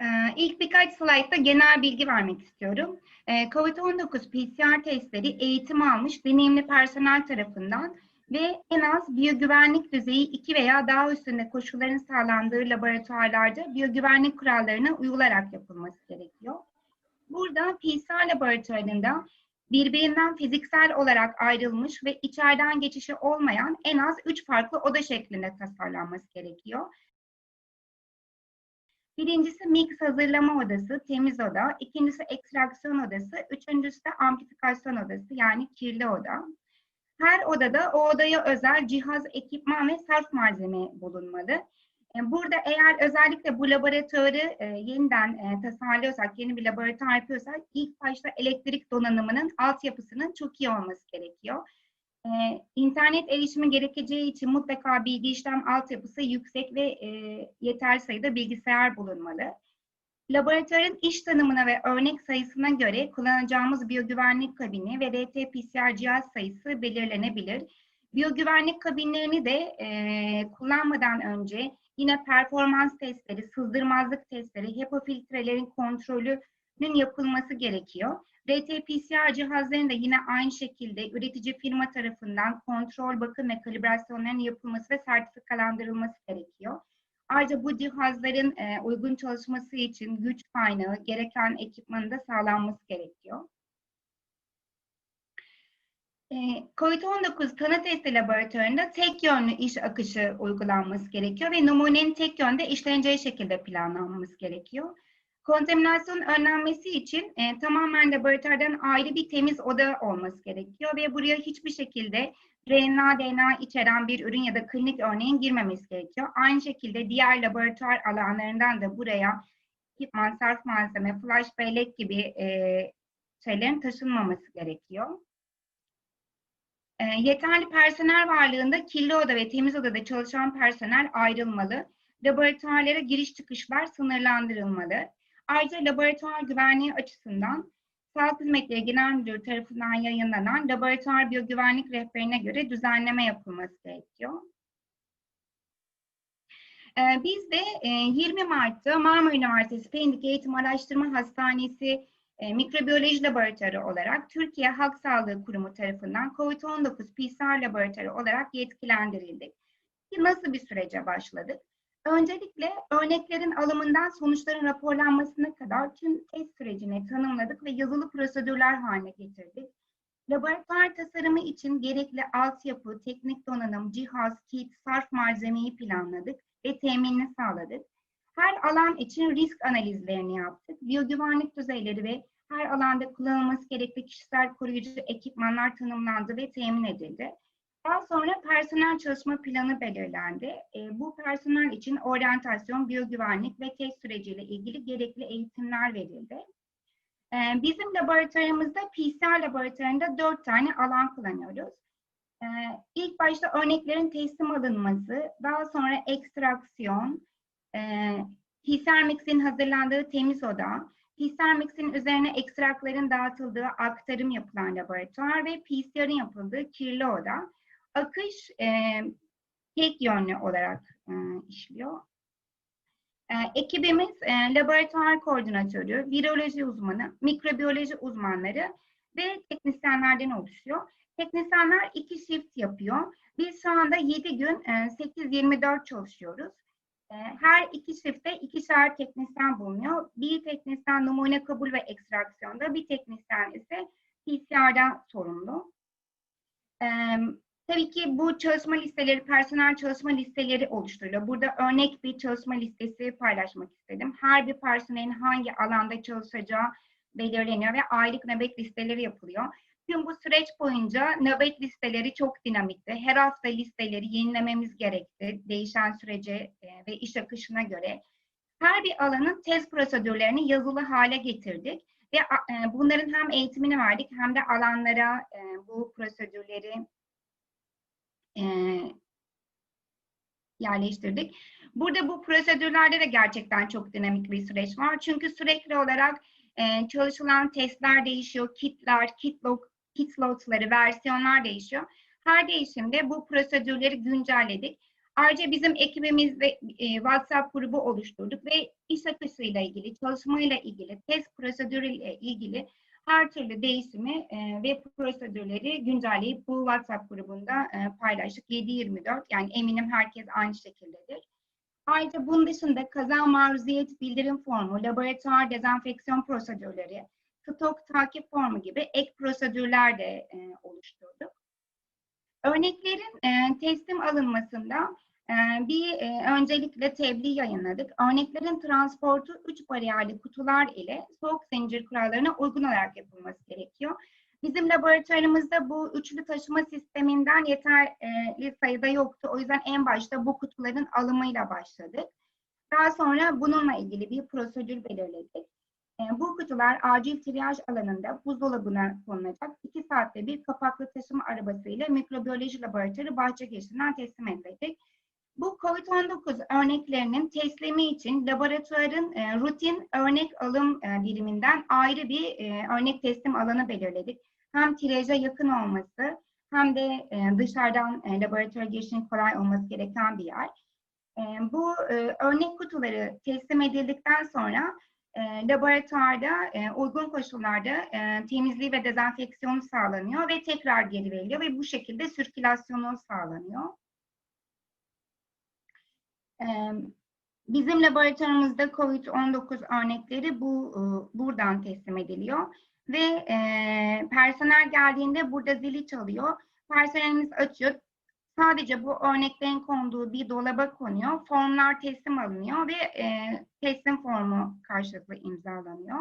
Ee, İlk birkaç slaytta genel bilgi vermek istiyorum. Ee, COVID-19 PCR testleri eğitim almış deneyimli personel tarafından ve en az biyogüvenlik düzeyi 2 veya daha üstünde koşulların sağlandığı laboratuvarlarda biyogüvenlik kurallarına uyularak yapılması gerekiyor. Burada PCR laboratuvarında birbirinden fiziksel olarak ayrılmış ve içeriden geçişi olmayan en az 3 farklı oda şeklinde tasarlanması gerekiyor. Birincisi mix hazırlama odası, temiz oda. ikincisi ekstraksiyon odası. Üçüncüsü de amplifikasyon odası yani kirli oda. Her odada o odaya özel cihaz, ekipman ve sarf malzeme bulunmalı. E, Burada eğer özellikle bu laboratuvarı e, yeniden e, tasarlıyorsak, yeni bir laboratuvar yapıyorsak ilk başta elektrik donanımının altyapısının çok iyi olması gerekiyor. E, internet erişimi gerekeceği için mutlaka bilgi işlem altyapısı yüksek ve e, yeterli sayıda bilgisayar bulunmalı. Laboratuvarın iş tanımına ve örnek sayısına göre kullanacağımız biyogüvenlik kabini ve RT-PCR cihaz sayısı belirlenebilir. Biyogüvenlik kabinlerini de e, kullanmadan önce yine performans testleri, sızdırmazlık testleri, HEPA filtrelerin kontrolünün yapılması gerekiyor. RT-PCR cihazlarının da yine aynı şekilde üretici firma tarafından kontrol, bakım ve kalibrasyonların yapılması ve sertifikalandırılması gerekiyor. Ayrıca bu cihazların e, uygun çalışması için güç kaynağı, gereken ekipmanın da sağlanması gerekiyor. E, COVID-19 tanı testi laboratuvarında tek yönlü iş akışı uygulanması gerekiyor ve numunenin tek yönde işleneceği şekilde planlanması gerekiyor. Kontaminasyon önlenmesi için e, tamamen laboratuvardan ayrı bir temiz oda olması gerekiyor ve buraya hiçbir şekilde RNA, DNA içeren bir ürün ya da klinik örneğin girmemesi gerekiyor. Aynı şekilde diğer laboratuvar alanlarından da buraya ekipman, sarf malzeme, flash bellek gibi e, şeylerin taşınmaması gerekiyor. E, yeterli personel varlığında kirli oda ve temiz odada çalışan personel ayrılmalı. Laboratuvarlara giriş çıkışlar sınırlandırılmalı. Ayrıca laboratuvar güvenliği açısından Sağlık Hizmetleri Genel Müdürü tarafından yayınlanan laboratuvar biyogüvenlik rehberine göre düzenleme yapılması gerekiyor. Ee, biz de e, 20 Mart'ta Marmara Üniversitesi Pendik Eğitim Araştırma Hastanesi e, Mikrobiyoloji Laboratuvarı olarak Türkiye Halk Sağlığı Kurumu tarafından COVID-19 PCR laboratuvarı olarak yetkilendirildik. Nasıl bir sürece başladık? Öncelikle örneklerin alımından sonuçların raporlanmasına kadar tüm test sürecini tanımladık ve yazılı prosedürler haline getirdik. Laboratuvar tasarımı için gerekli altyapı, teknik donanım, cihaz, kit, sarf malzemeyi planladık ve teminini sağladık. Her alan için risk analizlerini yaptık. Biyogüvenlik düzeyleri ve her alanda kullanılması gerekli kişisel koruyucu ekipmanlar tanımlandı ve temin edildi. Daha sonra personel çalışma planı belirlendi. E, bu personel için oryantasyon, biyogüvenlik ve test süreciyle ilgili gerekli eğitimler verildi. E, bizim laboratuvarımızda PCR laboratuvarında dört tane alan kullanıyoruz. E, ilk başta örneklerin teslim alınması, daha sonra ekstraksiyon, e, PCR mixin hazırlandığı temiz oda, PCR mixin üzerine ekstrakların dağıtıldığı aktarım yapılan laboratuvar ve PCR'ın yapıldığı kirli oda akış e, tek yönlü olarak e, işliyor. E, ekibimiz e, laboratuvar koordinatörü, viroloji uzmanı, mikrobiyoloji uzmanları ve teknisyenlerden oluşuyor. Teknisyenler iki shift yapıyor. Biz şu anda 7 gün e, 8-24 çalışıyoruz. Her iki shiftte ikişer teknisyen bulunuyor. Bir teknisyen numune kabul ve ekstraksiyonda, bir teknisyen ise PCR'dan sorumlu. Tabii ki bu çalışma listeleri, personel çalışma listeleri oluşturuluyor. Burada örnek bir çalışma listesi paylaşmak istedim. Her bir personelin hangi alanda çalışacağı belirleniyor ve aylık nöbet listeleri yapılıyor. Tüm bu süreç boyunca nöbet listeleri çok dinamikti. Her hafta listeleri yenilememiz gerekti değişen sürece e, ve iş akışına göre. Her bir alanın test prosedürlerini yazılı hale getirdik ve e, bunların hem eğitimini verdik hem de alanlara e, bu prosedürleri yerleştirdik. Burada bu prosedürlerde de gerçekten çok dinamik bir süreç var. Çünkü sürekli olarak çalışılan testler değişiyor, kitler, kit, log, kit lotları, versiyonlar değişiyor. Her değişimde bu prosedürleri güncelledik. Ayrıca bizim ekibimizde e, WhatsApp grubu oluşturduk ve iş akışıyla ilgili, çalışmayla ilgili, test prosedürüyle ilgili her türlü değişimi e, ve prosedürleri güncelleyip bu WhatsApp grubunda e, paylaştık. 7-24 yani eminim herkes aynı şekildedir. Ayrıca bunun dışında kaza maruziyet bildirim formu, laboratuvar dezenfeksiyon prosedürleri, stok takip formu gibi ek prosedürler de e, oluşturduk. Örneklerin e, teslim alınmasında bir e, öncelikle tebliğ yayınladık. Örneklerin transportu 3 bariyerli kutular ile soğuk zincir kurallarına uygun olarak yapılması gerekiyor. Bizim laboratuvarımızda bu üçlü taşıma sisteminden yeterli sayıda yoktu. O yüzden en başta bu kutuların alımıyla başladık. Daha sonra bununla ilgili bir prosedür belirledik. E, bu kutular acil triyaj alanında buzdolabına konulacak. 2 saatte bir kapaklı taşıma arabasıyla mikrobiyoloji laboratuvarı bahçe girişinden teslim edilecek. Bu COVID-19 örneklerinin teslimi için laboratuvarın e, rutin örnek alım e, biriminden ayrı bir e, örnek teslim alanı belirledik. Hem tiraja yakın olması hem de e, dışarıdan e, laboratuvar girişinin kolay olması gereken bir yer. E, bu e, örnek kutuları teslim edildikten sonra e, laboratuvarda e, uygun koşullarda e, temizliği ve dezenfeksiyonu sağlanıyor ve tekrar geri veriliyor ve bu şekilde sirkülasyonu sağlanıyor. Bizim laboratuvarımızda COVID-19 örnekleri bu e, buradan teslim ediliyor ve e, personel geldiğinde burada zili çalıyor. Personelimiz açıyor. Sadece bu örneklerin konduğu bir dolaba konuyor. Formlar teslim alınıyor ve e, teslim formu karşılıklı imzalanıyor.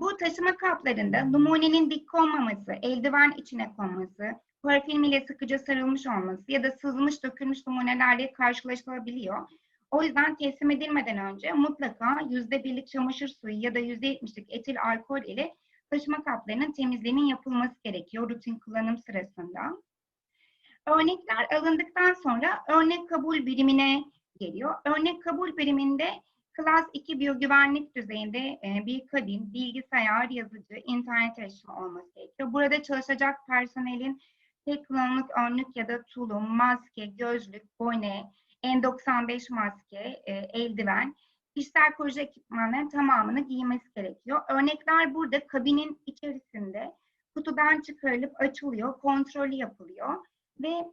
Bu taşıma kaplarında numunenin dik konmaması, eldiven içine konması, parafilm ile sıkıca sarılmış olması ya da sızmış dökülmüş numunelerle karşılaşılabiliyor. O yüzden teslim edilmeden önce mutlaka yüzde birlik çamaşır suyu ya da yüzde yetmişlik etil alkol ile taşıma kaplarının temizliğinin yapılması gerekiyor rutin kullanım sırasında. Örnekler alındıktan sonra örnek kabul birimine geliyor. Örnek kabul biriminde Klas 2 biyogüvenlik düzeyinde e, bir kabin, bilgisayar, yazıcı, internet erişimi olması gerekiyor. Burada çalışacak personelin tek kullanımlık önlük ya da tulum, maske, gözlük, bone, N95 maske, e, eldiven, kişisel koruyucu ekipmanların tamamını giymesi gerekiyor. Örnekler burada kabinin içerisinde kutudan çıkarılıp açılıyor, kontrolü yapılıyor ve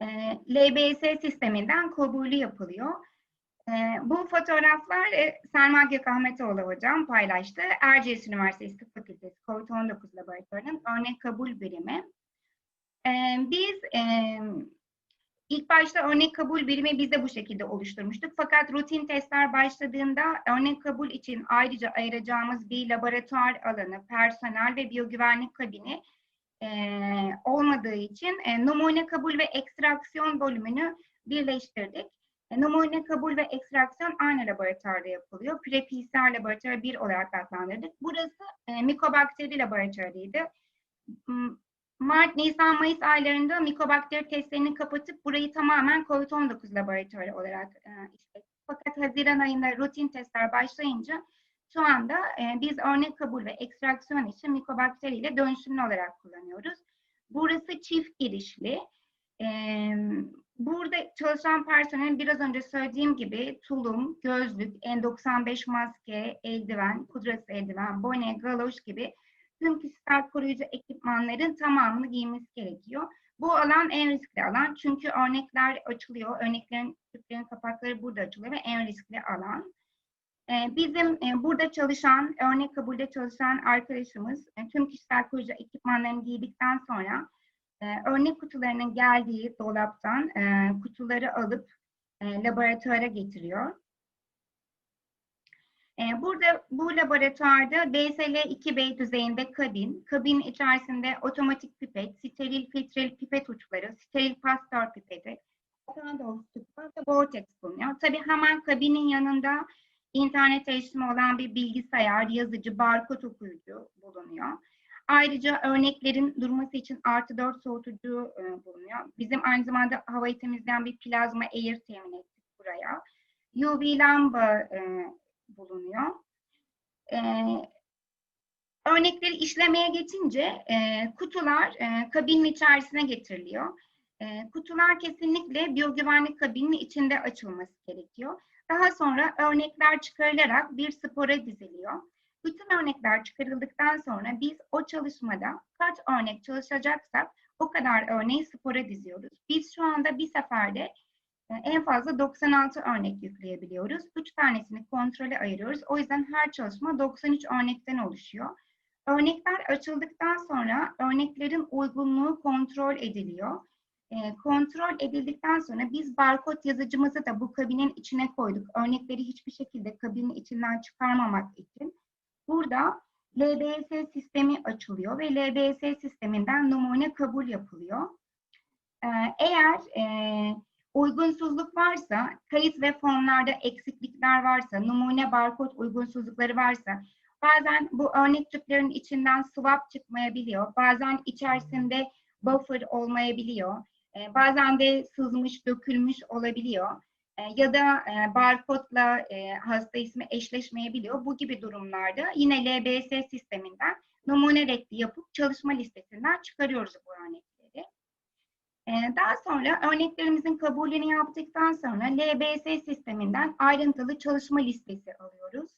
e, LBS sisteminden kabulü yapılıyor. E, bu fotoğraflar e, Selma Gökahmetoğlu hocam paylaştı. Erciyes Üniversitesi Tıp Fakültesi COVID-19 laboratuvarının örnek kabul birimi. E, biz e, ilk başta örnek kabul birimi biz de bu şekilde oluşturmuştuk. Fakat rutin testler başladığında örnek kabul için ayrıca ayıracağımız bir laboratuvar alanı, personel ve biyogüvenlik kabini e, olmadığı için numune kabul ve ekstraksiyon bölümünü birleştirdik. Numune kabul ve ekstraksiyon aynı laboratuvarda yapılıyor. Pre-PCR laboratuvarı 1 olarak adlandırdık. Burası e, mikobakteri laboratuvarıydı. Mart, Nisan, Mayıs aylarında mikobakteri testlerini kapatıp burayı tamamen COVID-19 laboratuvarı olarak e, işlettik. Fakat Haziran ayında rutin testler başlayınca şu anda e, biz örnek kabul ve ekstraksiyon için mikobakteri ile dönüşümlü olarak kullanıyoruz. Burası çift girişli. E, burada çalışan personelin biraz önce söylediğim gibi tulum, gözlük, N95 maske, eldiven, pudrası eldiven, bone, galoş gibi tüm kişisel koruyucu ekipmanların tamamını giymesi gerekiyor. Bu alan en riskli alan çünkü örnekler açılıyor. Örneklerin tüplerin kapakları burada açılıyor ve en riskli alan. Ee, bizim e, burada çalışan, örnek kabulde çalışan arkadaşımız e, tüm kişisel koruyucu ekipmanlarını giydikten sonra e, örnek kutularının geldiği dolaptan kutuları alıp laboratuvara getiriyor. Burada bu laboratuvarda BSL-2B düzeyinde kabin, kabin içerisinde otomatik pipet, steril filtreli pipet uçları, steril pastör pipeti, Sandoz tüpü vortex bulunuyor. Tabii hemen kabinin yanında internet erişimi olan bir bilgisayar, yazıcı, barkod okuyucu bulunuyor. Ayrıca örneklerin durması için artı 4 soğutucu e, bulunuyor. Bizim aynı zamanda havayı temizleyen bir plazma air temin ettik buraya. UV lamba e, bulunuyor. E, örnekleri işlemeye geçince e, kutular e, kabinin içerisine getiriliyor. E, kutular kesinlikle biyogüvenlik kabininin içinde açılması gerekiyor. Daha sonra örnekler çıkarılarak bir spora diziliyor. Bütün örnekler çıkarıldıktan sonra biz o çalışmada kaç örnek çalışacaksak o kadar örneği spora diziyoruz. Biz şu anda bir seferde e, en fazla 96 örnek yükleyebiliyoruz. 3 tanesini kontrole ayırıyoruz. O yüzden her çalışma 93 örnekten oluşuyor. Örnekler açıldıktan sonra örneklerin uygunluğu kontrol ediliyor. E, kontrol edildikten sonra biz barkod yazıcımızı da bu kabinin içine koyduk. Örnekleri hiçbir şekilde kabinin içinden çıkarmamak için. Burada LBS sistemi açılıyor ve LBS sisteminden numune kabul yapılıyor. E, eğer e, uygunsuzluk varsa, kayıt ve formlarda eksiklikler varsa, numune barkod uygunsuzlukları varsa, bazen bu örnek tüplerin içinden swap çıkmayabiliyor. Bazen içerisinde buffer olmayabiliyor. E, bazen de sızmış, dökülmüş olabiliyor. E, ya da e, barkodla e, hasta ismi eşleşmeyebiliyor. Bu gibi durumlarda yine LBS sisteminden numune reddi yapıp çalışma listesinden çıkarıyoruz bu örnekleri. E, daha sonra örneklerimizin kabulünü yaptıktan sonra LBS sisteminden ayrıntılı çalışma listesi alıyoruz.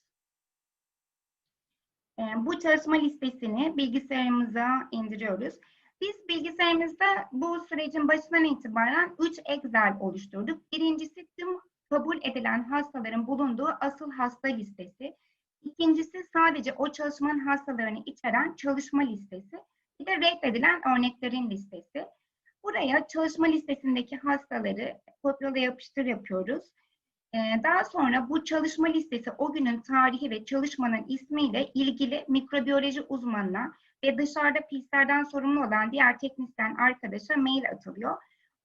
E, bu çalışma listesini bilgisayarımıza indiriyoruz. Biz bilgisayarımızda bu sürecin başından itibaren 3 Excel oluşturduk. Birincisi tüm kabul edilen hastaların bulunduğu asıl hasta listesi. İkincisi sadece o çalışmanın hastalarını içeren çalışma listesi. Bir de reddedilen örneklerin listesi. Buraya çalışma listesindeki hastaları kopyala yapıştır yapıyoruz. Ee, daha sonra bu çalışma listesi o günün tarihi ve çalışmanın ismiyle ilgili mikrobiyoloji uzmanına ve dışarıda PİS'lerden sorumlu olan diğer teknisyen arkadaşa mail atılıyor.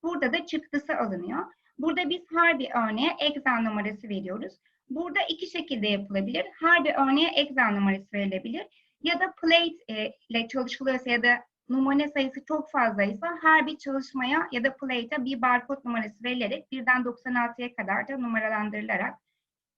Burada da çıktısı alınıyor. Burada biz her bir örneğe Excel numarası veriyoruz. Burada iki şekilde yapılabilir. Her bir örneğe Excel numarası verilebilir. Ya da plate e, ile çalışılıyorsa ya da numune sayısı çok fazlaysa her bir çalışmaya ya da plate'e bir barkod numarası verilerek birden 96'ya kadar da numaralandırılarak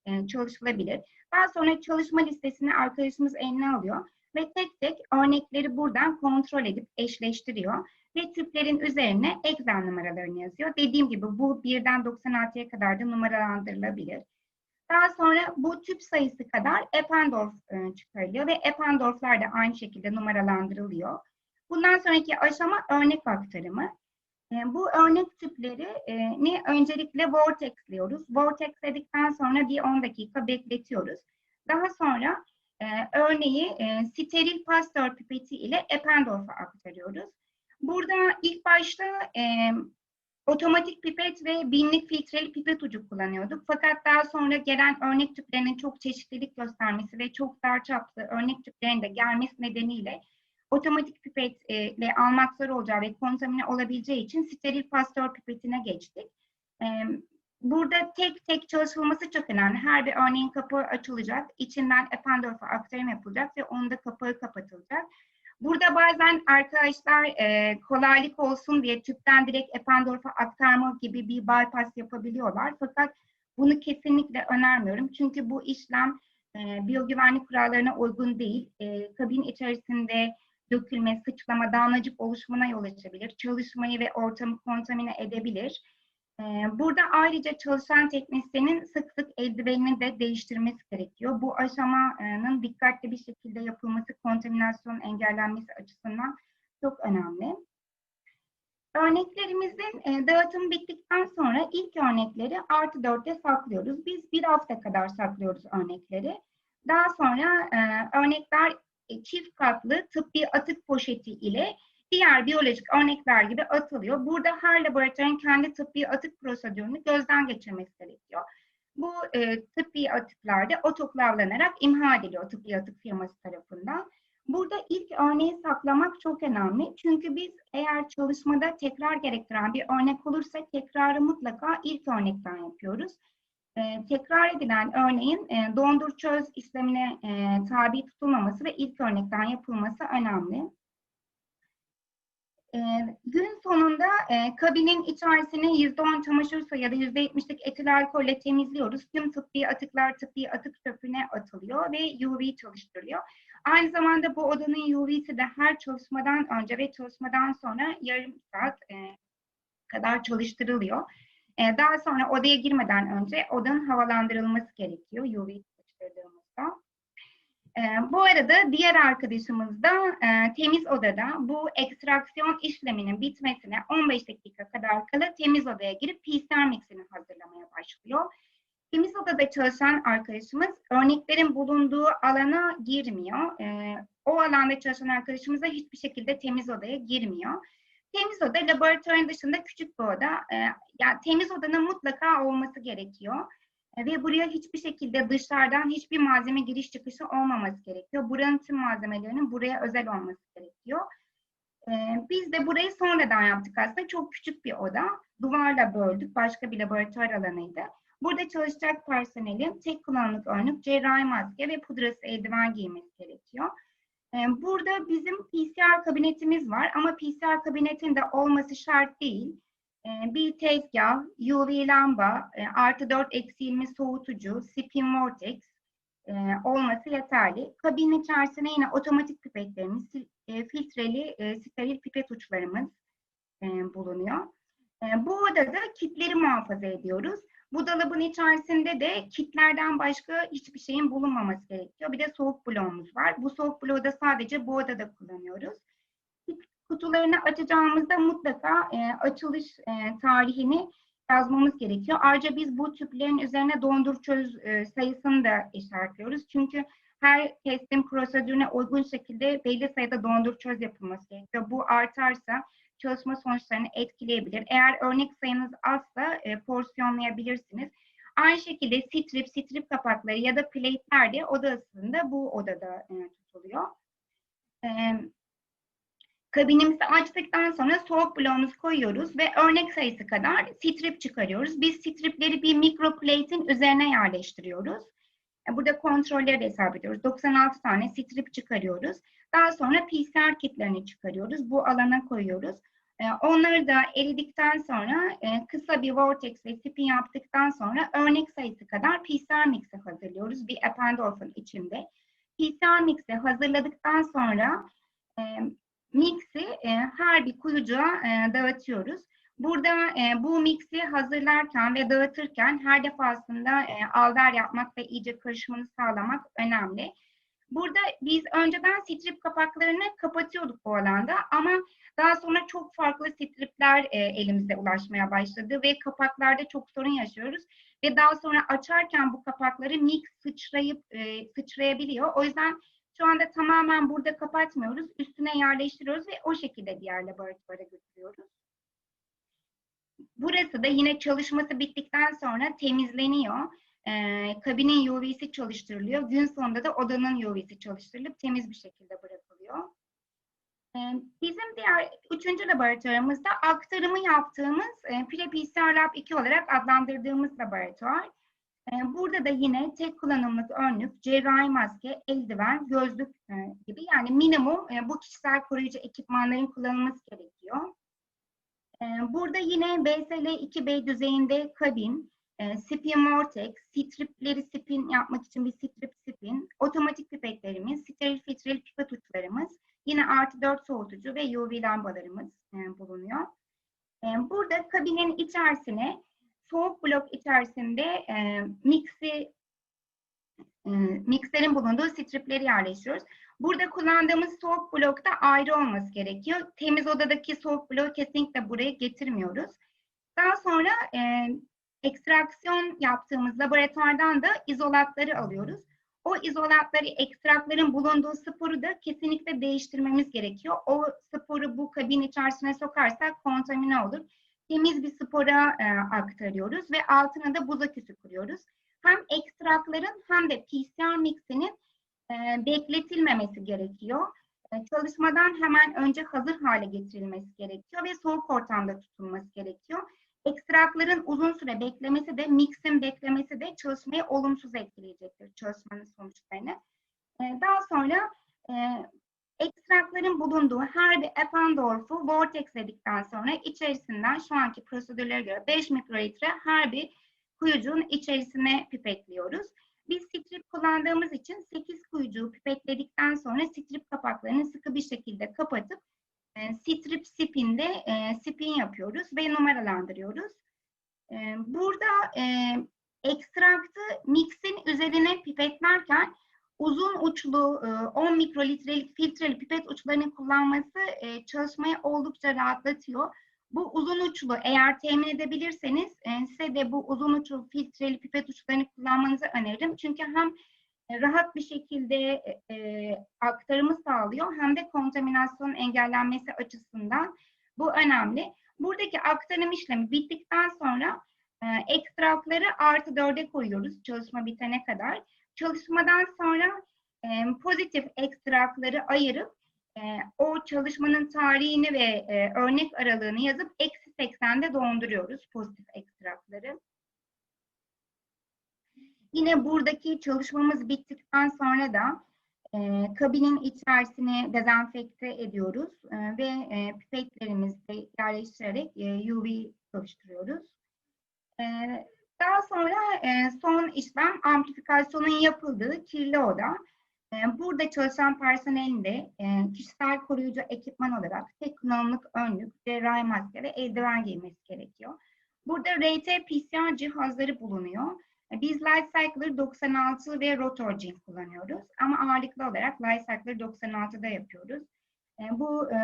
e, çalışılabilir. Daha sonra çalışma listesini arkadaşımız eline alıyor ve tek tek örnekleri buradan kontrol edip eşleştiriyor ve tüplerin üzerine Excel numaralarını yazıyor. Dediğim gibi bu birden 96'ya kadar da numaralandırılabilir. Daha sonra bu tüp sayısı kadar Eppendorf e, çıkarılıyor ve Eppendorf'lar da aynı şekilde numaralandırılıyor. Bundan sonraki aşama örnek aktarımı. E, bu örnek tüplerini öncelikle vortexliyoruz. Vortexledikten sonra bir 10 dakika bekletiyoruz. Daha sonra e, örneği e, steril pastör pipeti ile Eppendorf'a aktarıyoruz. Burada ilk başta e, otomatik pipet ve binlik filtreli pipet ucu kullanıyorduk. Fakat daha sonra gelen örnek tüplerinin çok çeşitlilik göstermesi ve çok dar çaplı örnek tüplerin de gelmesi nedeniyle otomatik pipetle almak zor olacağı ve kontamine olabileceği için steril pastör pipetine geçtik. Burada tek tek çalışılması çok önemli. Her bir örneğin kapağı açılacak, içinden Eppendorf'a aktarım yapılacak ve onun da kapağı kapatılacak. Burada bazen arkadaşlar e, kolaylık olsun diye tüpten direkt Eppendorf'a aktarma gibi bir bypass yapabiliyorlar. Fakat bunu kesinlikle önermiyorum. Çünkü bu işlem e, biyogüvenlik kurallarına uygun değil. E, kabin içerisinde dökülme, sıçrama, damlacık oluşumuna yol açabilir. Çalışmayı ve ortamı kontamine edebilir. Burada ayrıca çalışan teknisyenin sık sık eldivenini de değiştirmesi gerekiyor. Bu aşamanın dikkatli bir şekilde yapılması kontaminasyonun engellenmesi açısından çok önemli. Örneklerimizin dağıtım bittikten sonra ilk örnekleri artı dörtte saklıyoruz. Biz bir hafta kadar saklıyoruz örnekleri. Daha sonra örnekler çift katlı tıbbi atık poşeti ile diğer biyolojik örnekler gibi atılıyor. Burada her laboratuvarın kendi tıbbi atık prosedürünü gözden geçirmesi gerekiyor. Bu e, tıbbi atıklar da otoklavlanarak imha ediliyor tıbbi atık firması tarafından. Burada ilk örneği saklamak çok önemli. Çünkü biz eğer çalışmada tekrar gerektiren bir örnek olursa tekrarı mutlaka ilk örnekten yapıyoruz. E, tekrar edilen örneğin e, dondur çöz işlemine e, tabi tutulmaması ve ilk örnekten yapılması önemli. E, gün sonunda e, kabinin içerisini %10 çamaşır suyu ya da %70'lik etil alkolle temizliyoruz. Tüm tıbbi atıklar tıbbi atık çöpüne atılıyor ve UV çalıştırılıyor. Aynı zamanda bu odanın UV'si de her çalışmadan önce ve çalışmadan sonra yarım saat e, kadar çalıştırılıyor. E, daha sonra odaya girmeden önce odanın havalandırılması gerekiyor UV çalıştırdığımızda. E, bu arada diğer arkadaşımız da e, temiz odada bu ekstraksiyon işleminin bitmesine 15 dakika kadar kala temiz odaya girip PCR mixini hazırlamaya başlıyor. Temiz odada çalışan arkadaşımız örneklerin bulunduğu alana girmiyor. E, o alanda çalışan arkadaşımız da hiçbir şekilde temiz odaya girmiyor. Temiz oda laboratuvarın dışında küçük bir oda. E, yani temiz odanın mutlaka olması gerekiyor. Ve buraya hiçbir şekilde dışarıdan hiçbir malzeme giriş çıkışı olmaması gerekiyor. Buranın tüm malzemelerinin buraya özel olması gerekiyor. E, biz de burayı sonradan yaptık aslında. Çok küçük bir oda. Duvarla böldük. Başka bir laboratuvar alanıydı. Burada çalışacak personelin tek kullanımlık önlük, cerrahi maske ve pudrası eldiven giymesi gerekiyor. Ee, burada bizim PCR kabinetimiz var ama PCR kabinetinde olması şart değil. Ee, bir tezgah, UV lamba, e, artı 4 eksi 20 soğutucu, spin vortex e, olması yeterli. Kabinin içerisinde yine otomatik pipetlerimiz, e, filtreli steril pipet uçlarımız bulunuyor. Bu odada kitleri muhafaza ediyoruz. Bu dolabın içerisinde de kitlerden başka hiçbir şeyin bulunmaması gerekiyor. Bir de soğuk bloğumuz var. Bu soğuk bloğu da sadece bu odada kullanıyoruz. Kutularını açacağımızda mutlaka e, açılış e, tarihini yazmamız gerekiyor. Ayrıca biz bu tüplerin üzerine dondur çöz e, sayısını da işaretliyoruz. Çünkü her teslim prosedürüne uygun şekilde belli sayıda dondur çöz yapılması gerekiyor. Bu artarsa çalışma sonuçlarını etkileyebilir. Eğer örnek sayınız azsa e, porsiyonlayabilirsiniz. Aynı şekilde strip, strip kapakları ya da plate'ler de oda ısısında bu odada e, tutuluyor. E, kabinimizi açtıktan sonra soğuk bloğumuzu koyuyoruz ve örnek sayısı kadar strip çıkarıyoruz. Biz stripleri bir mikroplate'in üzerine yerleştiriyoruz. E, burada kontrolleri de hesap ediyoruz. 96 tane strip çıkarıyoruz. Daha sonra PCR kitlerini çıkarıyoruz. Bu alana koyuyoruz. Ee, onları da eridikten sonra e, kısa bir vortex ve spin yaptıktan sonra örnek sayısı kadar PCR mix'i hazırlıyoruz bir Eppendorf'un içinde. PCR mix'i hazırladıktan sonra e, mix'i e, her bir kuyucuğa dağıtıyoruz. Burada bu mix'i hazırlarken ve dağıtırken her defasında alver yapmak ve iyice karışımını sağlamak önemli. Burada biz önceden strip kapaklarını kapatıyorduk bu alanda ama daha sonra çok farklı stripler e, elimize ulaşmaya başladı ve kapaklarda çok sorun yaşıyoruz. Ve daha sonra açarken bu kapakları mix sıçrayıp e, sıçrayabiliyor. O yüzden şu anda tamamen burada kapatmıyoruz. Üstüne yerleştiriyoruz ve o şekilde diğer laboratuvara götürüyoruz. Burası da yine çalışması bittikten sonra temizleniyor. Ee, kabinin UV'si çalıştırılıyor. Gün sonunda da odanın UV'si çalıştırılıp temiz bir şekilde bırakılıyor. Ee, bizim diğer üçüncü laboratuvarımızda aktarımı yaptığımız e, PrePCR Lab 2 olarak adlandırdığımız laboratuvar. Ee, burada da yine tek kullanımlık önlük, cerrahi maske, eldiven, gözlük e, gibi yani minimum e, bu kişisel koruyucu ekipmanların kullanılması gerekiyor. Burada yine BSL 2B düzeyinde kabin, spin vortex, stripleri spin yapmak için bir strip spin, otomatik pipetlerimiz, steril filtreli pipet uçlarımız, Yine artı 4 soğutucu ve UV lambalarımız e, bulunuyor. E, burada kabinin içerisine soğuk blok içerisinde e, mixi e, mikserin bulunduğu stripleri yerleştiriyoruz. Burada kullandığımız soğuk blokta ayrı olması gerekiyor. Temiz odadaki soğuk bloğu kesinlikle buraya getirmiyoruz. Daha sonra e, ekstraksiyon yaptığımız laboratuvardan da izolatları alıyoruz o izolatları, ekstrakların bulunduğu sporu da kesinlikle değiştirmemiz gerekiyor. O sporu bu kabin içerisine sokarsak kontamine olur. Temiz bir spora e, aktarıyoruz ve altına da buz aküsü kuruyoruz. Hem ekstrakların hem de PCR mixinin e, bekletilmemesi gerekiyor. E, çalışmadan hemen önce hazır hale getirilmesi gerekiyor ve soğuk ortamda tutulması gerekiyor. Ekstrakların uzun süre beklemesi de, mixin beklemesi de çalışmayı olumsuz etkileyecektir çalışmanın sonuçlarını. Ee, daha sonra e, ekstrakların bulunduğu her bir Eppendorf'u vortexledikten sonra içerisinden şu anki prosedürlere göre 5 mikrolitre her bir kuyucuğun içerisine pipetliyoruz. Biz strip kullandığımız için 8 kuyucuğu pipetledikten sonra strip kapaklarını sıkı bir şekilde kapatıp e, strip spin'de e, spin yapıyoruz ve numaralandırıyoruz. E, burada e, ekstraktı mixin üzerine pipetlerken uzun uçlu e, 10 mikrolitrelik filtreli pipet uçlarını kullanması e, çalışmayı oldukça rahatlatıyor. Bu uzun uçlu eğer temin edebilirseniz e, size de bu uzun uçlu filtreli pipet uçlarını kullanmanızı öneririm. Çünkü hem e, rahat bir şekilde e, e, aktarımı sağlıyor hem de kontaminasyon engellenmesi açısından bu önemli. Buradaki aktarım işlemi bittikten sonra e, ekstrakları artı dörde koyuyoruz çalışma bitene kadar. Çalışmadan sonra e, pozitif ekstrakları ayırıp e, o çalışmanın tarihini ve e, örnek aralığını yazıp eksi 80'de donduruyoruz pozitif ekstrakları. Yine buradaki çalışmamız bittikten sonra da e, kabinin içerisini dezenfekte ediyoruz e, ve e, pipetlerimizi yerleştirerek e, UV çalıştırıyoruz. E, daha sonra e, son işlem amplifikasyonun yapıldığı kirli oda. E, burada çalışan personelin de e, kişisel koruyucu ekipman olarak tek önlük, cerrahi maske ve eldiven giymesi gerekiyor. Burada RT-PCR cihazları bulunuyor. E, Biz Lifecycler 96 ve Rotorjin kullanıyoruz ama ağırlıklı olarak Lifecycler 96'da yapıyoruz. E, Bu e,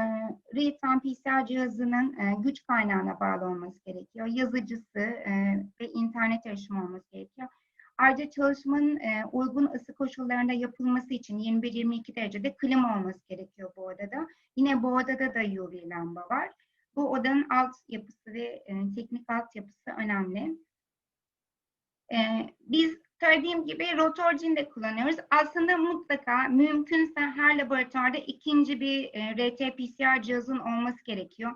real-time PCR cihazının e, güç kaynağına bağlı olması gerekiyor. Yazıcısı ve internet erişimi olması gerekiyor. Ayrıca çalışmanın uygun ısı koşullarında yapılması için 21-22 derecede klima olması gerekiyor bu odada. Yine bu odada da UV lamba var. Bu odanın alt yapısı ve teknik alt yapısı önemli. Biz söylediğim gibi rotorjin de kullanıyoruz. Aslında mutlaka mümkünse her laboratuvarda ikinci bir e, RT-PCR cihazın olması gerekiyor.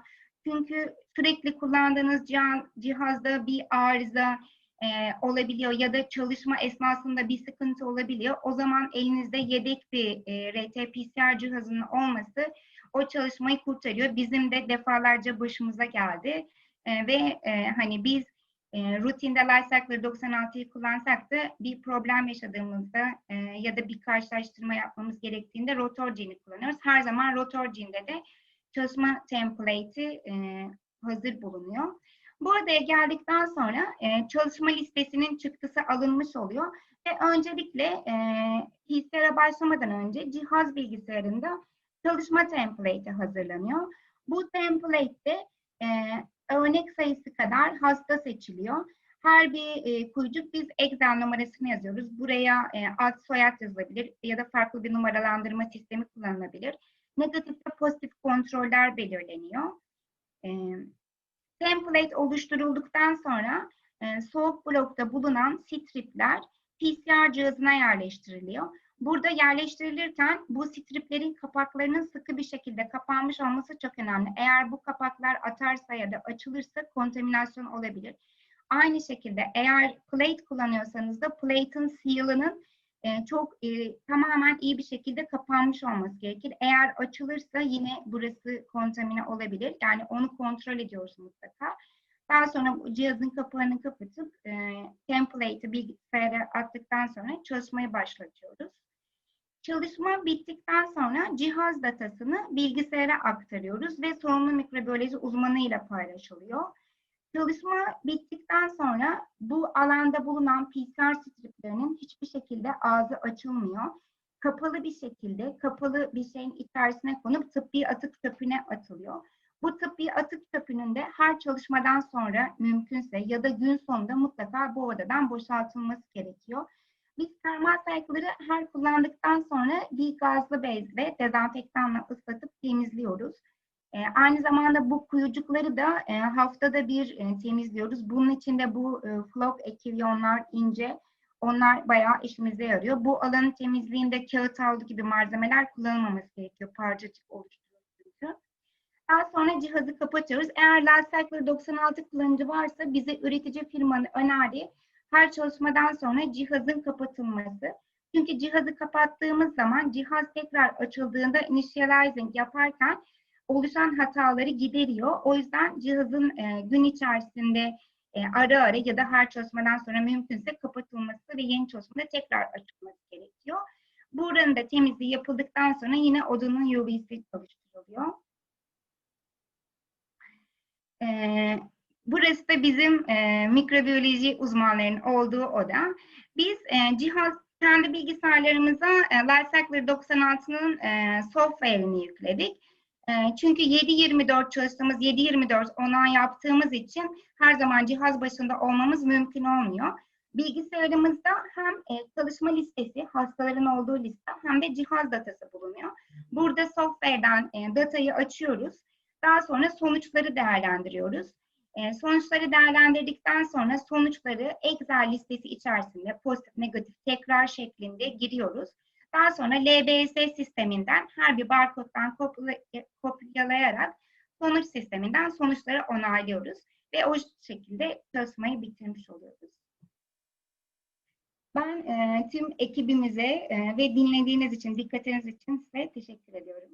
Çünkü sürekli kullandığınız cihaz, cihazda bir arıza e, olabiliyor ya da çalışma esnasında bir sıkıntı olabiliyor. O zaman elinizde yedek bir e, RT-PCR cihazının olması o çalışmayı kurtarıyor. Bizim de defalarca başımıza geldi. E, ve e, hani biz e, rutinde Lifecycler 96'yı kullansak da bir problem yaşadığımızda e, ya da bir karşılaştırma yapmamız gerektiğinde Rotorjin'i kullanıyoruz. Her zaman Rotorjin'de de çalışma template'i e, hazır bulunuyor. Bu adaya geldikten sonra e, çalışma listesinin çıktısı alınmış oluyor ve öncelikle e, PCR'a başlamadan önce cihaz bilgisayarında çalışma template'i hazırlanıyor. Bu template'de e, örnek sayısı kadar hasta seçiliyor. Her bir e, kuyucuk biz Excel numarasını yazıyoruz. Buraya e, ad soyad yazılabilir ya da farklı bir numaralandırma sistemi kullanılabilir. Negatif ve pozitif kontroller belirleniyor. E, template oluşturulduktan sonra e, soğuk blokta bulunan stripler PCR cihazına yerleştiriliyor. Burada yerleştirilirken bu striplerin kapaklarının sıkı bir şekilde kapanmış olması çok önemli. Eğer bu kapaklar atarsa ya da açılırsa kontaminasyon olabilir. Aynı şekilde eğer plate kullanıyorsanız da plate'in seal'ının e, çok e, tamamen iyi bir şekilde kapanmış olması gerekir. Eğer açılırsa yine burası kontamine olabilir. Yani onu kontrol ediyoruz mutlaka. Daha sonra bu cihazın kapağını kapatıp e, template'i bilgisayara attıktan sonra çalışmayı başlatıyoruz. Çalışma bittikten sonra cihaz datasını bilgisayara aktarıyoruz ve sorumlu mikrobiyoloji uzmanıyla paylaşılıyor. Çalışma bittikten sonra bu alanda bulunan PCR striplerinin hiçbir şekilde ağzı açılmıyor. Kapalı bir şekilde, kapalı bir şeyin içerisine konup tıbbi atık çöpüne atılıyor. Bu tıbbi atık çöpünün de her çalışmadan sonra mümkünse ya da gün sonunda mutlaka bu odadan boşaltılması gerekiyor. Biz termal sayıkları her kullandıktan sonra bir gazlı bezle dezenfektanla ıslatıp temizliyoruz. E, aynı zamanda bu kuyucukları da e, haftada bir e, temizliyoruz. Bunun için de bu e, flok ekiviyonlar ince, onlar bayağı işimize yarıyor. Bu alanın temizliğinde kağıt havlu gibi malzemeler kullanılmaması gerekiyor parçacık oluşturucu. Daha sonra cihazı kapatıyoruz. Eğer Lifecycler 96 kullanıcı varsa bize üretici firmanın önerdiği her çalışmadan sonra cihazın kapatılması. Çünkü cihazı kapattığımız zaman cihaz tekrar açıldığında initializing yaparken oluşan hataları gideriyor. O yüzden cihazın e, gün içerisinde e, ara ara ya da her çalışmadan sonra mümkünse kapatılması ve yeni çalışmada tekrar açılması gerekiyor. Buranın da temizliği yapıldıktan sonra yine odanın UV'si çalıştırılıyor. Ee, burası da bizim e, mikrobiyoloji uzmanlarının olduğu oda. Biz e, cihaz kendi bilgisayarlarımıza e, Lifecycler 96'nın e, software'ini yükledik. E, çünkü 7-24 çalıştığımız, 7-24 onay yaptığımız için her zaman cihaz başında olmamız mümkün olmuyor. Bilgisayarımızda hem e, çalışma listesi, hastaların olduğu liste hem de cihaz datası bulunuyor. Burada software'den e, datayı açıyoruz. Daha sonra sonuçları değerlendiriyoruz. E, sonuçları değerlendirdikten sonra sonuçları Excel listesi içerisinde pozitif, negatif, tekrar şeklinde giriyoruz. Daha sonra LBS sisteminden her bir barkoddan kopyala- kopyalayarak sonuç sisteminden sonuçları onaylıyoruz. Ve o şekilde çalışmayı bitirmiş oluyoruz. Ben e, tüm ekibimize e, ve dinlediğiniz için, dikkatiniz için size teşekkür ediyorum.